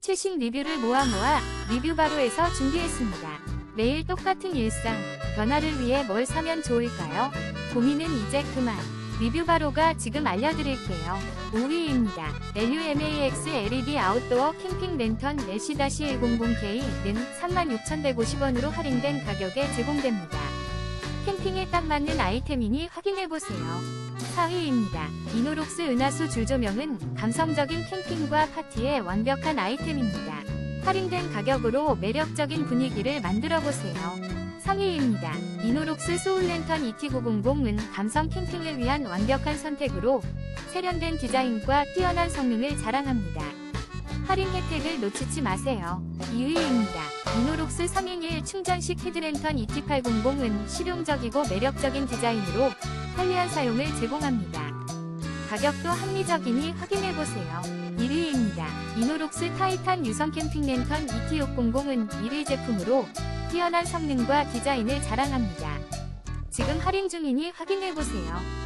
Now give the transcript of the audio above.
최신 리뷰를 모아 모아 리뷰바로에서 준비했습니다. 매일 똑같은 일상, 변화를 위해 뭘 사면 좋을까요? 고민은 이제 그만. 리뷰바로가 지금 알려드릴게요. 5위입니다. LUMAX LED 아웃도어 캠핑 랜턴 LC-100K는 36,150원으로 할인된 가격에 제공됩니다. 캠핑에 딱 맞는 아이템이니 확인해보세요. 4위입니다. 이노록스 은하수 줄조명은 감성적인 캠핑과 파티에 완벽한 아이템입니다. 할인된 가격으로 매력적인 분위기를 만들어보세요. 3위입니다. 이노록스 소울랜턴 ET900은 감성 캠핑을 위한 완벽한 선택으로 세련된 디자인과 뛰어난 성능을 자랑합니다. 할인 혜택을 놓치지 마세요. 2위입니다. 이노록스 3인1 충전식 헤드랜턴 ET800은 실용적이고 매력적인 디자인으로 편리한 사용을 제공합니다. 가격도 합리적이니 확인해보세요. 1위입니다. 이노록스 타이탄 유선 캠핑 랜턴 ET600은 1위 제품으로 뛰어난 성능과 디자인을 자랑합니다. 지금 할인 중이니 확인해보세요.